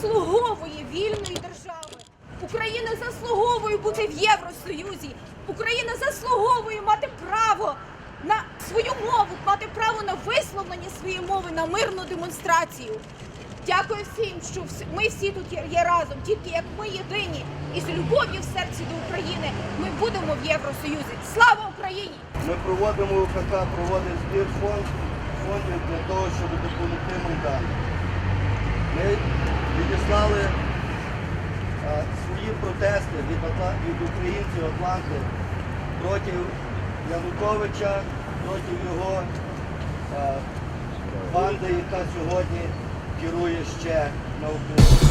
заслуговує вільної держави. Україна заслуговує бути в Євросоюзі. Україна заслуговує мати право на свою мову, мати право на висловлення своєї мови, на мирну демонстрацію. Дякую всім, що ми всі тут є, разом. Тільки як ми єдині і з любов'ю в серці до України ми будемо в Євросоюзі. Слава Україні! Ми проводимо УКК, проводить збір фонд, фондів для того, щоб допомогти Майдану. Ми відіслали а, свої протести від, від українців Атланти проти Януковича, проти його банди, яка сьогодні керує ще на Україні.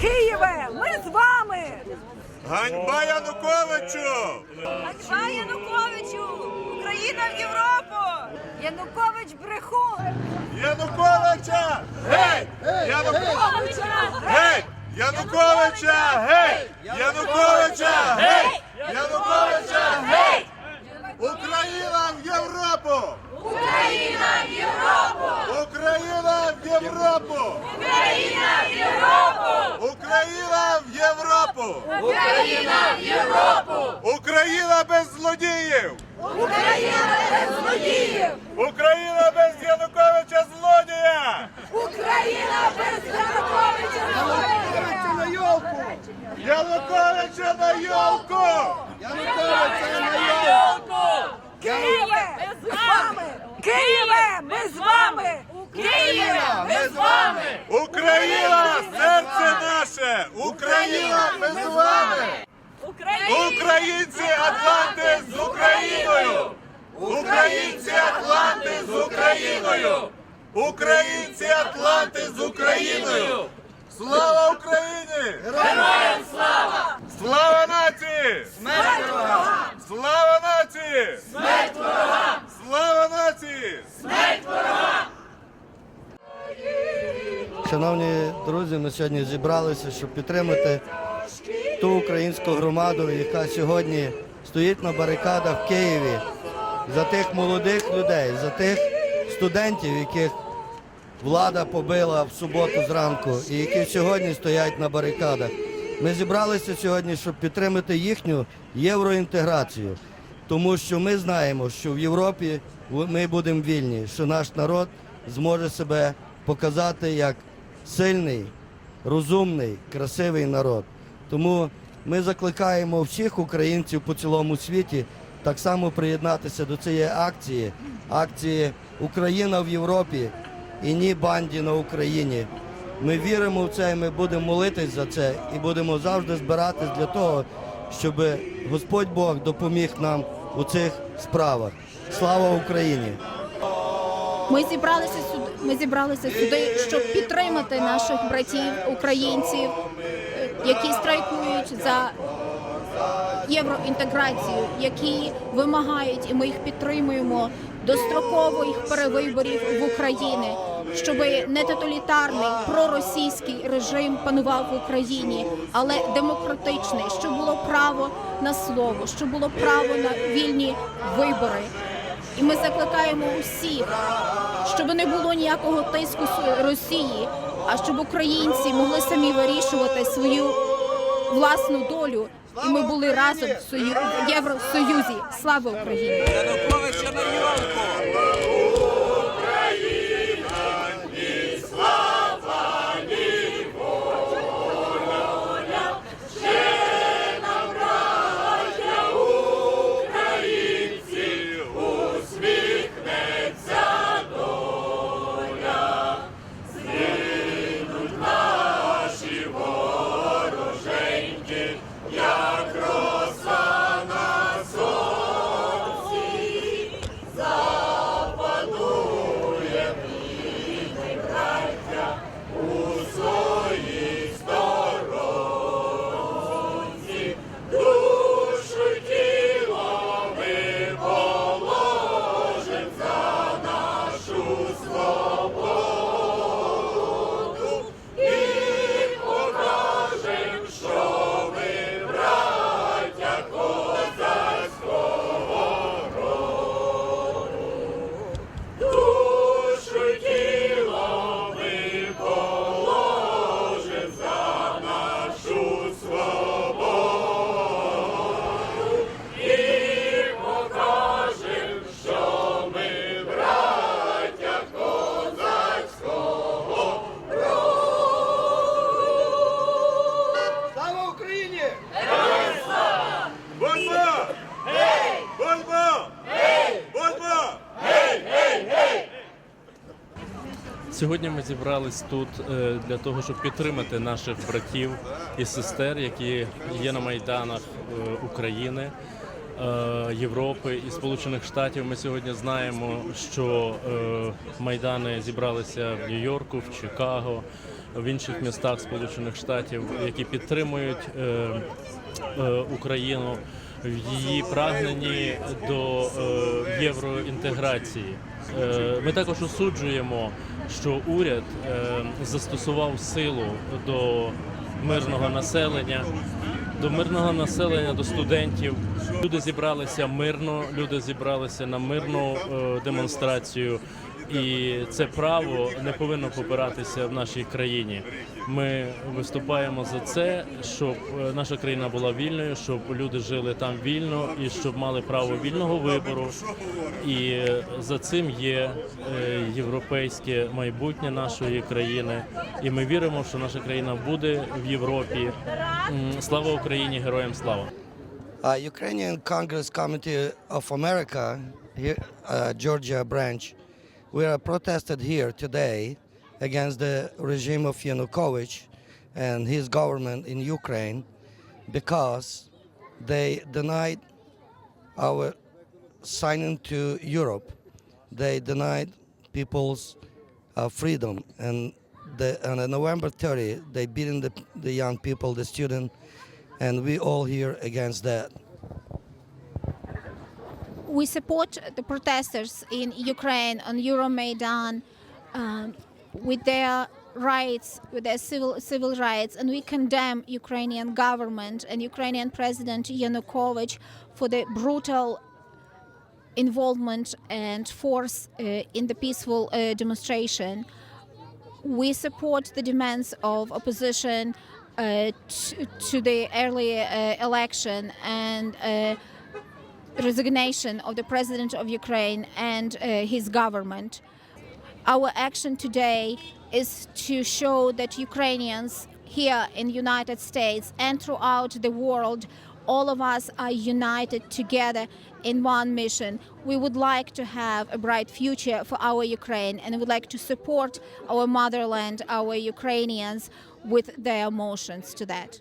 Києве, ми з вами! Ганьба Януковичу! Ганьба Януковичу! Україна в Європу! Янукович брехун! Януковича! Гей! Януковича! Гей! Януковича! Гей! Януковича! Гей! Януковича! Гей! Україна в Європу! Україна в Європу! Україна в Європу! Україна в Європу! Україна в Європу! Україна в Європу! Україна без злодіїв! Україна без злодіїв! Україна без Януковича злодія! Україна без Януковича! на йолку! Януковича на йолку! Януковича на йолку! Києве, ми з вами! Києве, ми з вами! Києве, ми з вами! Україна, серце наше! Україна, ми з вами! Українці Атланти з Україною! Українці Атланти з Україною! Українці Атланти з Україною! Слава Україні! Героям слава! Слава нації! Смерть ворогам! Слава нації! Смерть ворогам! Слава нації! Шановні друзі, ми сьогодні зібралися, щоб підтримати ту українську громаду, яка сьогодні стоїть на барикадах в Києві за тих молодих людей, за тих студентів, яких влада побила в суботу зранку і які сьогодні стоять на барикадах. Ми зібралися сьогодні, щоб підтримати їхню євроінтеграцію, тому що ми знаємо, що в Європі ми будемо вільні, що наш народ зможе себе показати як сильний, розумний, красивий народ. Тому ми закликаємо всіх українців по цілому світі так само приєднатися до цієї акції, акції Україна в Європі і ні банді на Україні. Ми віримо в це, і ми будемо молитись за це і будемо завжди збиратись для того, щоб Господь Бог допоміг нам у цих справах. Слава Україні! Ми зібралися сюди. Ми зібралися сюди, щоб підтримати наших братів, українців, які страйкують за євроінтеграцію, які вимагають, і ми їх підтримуємо дострокових перевиборів в Україні, щоб не тоталітарний проросійський режим панував в Україні, але демократичний, щоб було право на слово, щоб було право на вільні вибори. І ми закликаємо усіх, щоб не було ніякого тиску Росії, а щоб українці могли самі вирішувати свою власну долю. І ми були разом в Сою... Євросоюзі. Слава Україні! Сьогодні ми зібрались тут е, для того, щоб підтримати наших братів і сестер, які є на майданах е, України, е, Європи і Сполучених Штатів. Ми сьогодні знаємо, що майдани зібралися в Нью-Йорку, в Чикаго, в інших містах Сполучених Штатів, які підтримують Україну в її прагненні до євроінтеграції. Е, Ми також осуджуємо, що уряд е, застосував силу до мирного населення, до мирного населення, до студентів. Люди зібралися мирно, люди зібралися на мирну е, демонстрацію. І це право не повинно попиратися в нашій країні. Ми виступаємо за це, щоб е, наша країна була вільною, щоб люди жили там вільно і щоб мали право вільного вибору. І е, за цим є е, європейське майбутнє нашої країни. І ми віримо, що наша країна буде в Європі. Слава Україні! Героям слава! Uh, Ukrainian Congress Committee of America, here, uh, Georgia branch, we are protested here today against the regime of Yanukovych and his government in Ukraine because they denied our signing to Europe. They denied people's uh, freedom, and the, on November 30, they beaten the, the young people, the student, and we all here against that. We support the protesters in Ukraine on Euromaidan um, with their rights, with their civil civil rights, and we condemn Ukrainian government and Ukrainian President Yanukovych for the brutal involvement and force uh, in the peaceful uh, demonstration. We support the demands of opposition uh, to, to the early uh, election and. Resignation of the president of Ukraine and uh, his government. Our action today is to show that Ukrainians here in the United States and throughout the world, all of us are united together in one mission. We would like to have a bright future for our Ukraine and we would like to support our motherland, our Ukrainians with their emotions to that.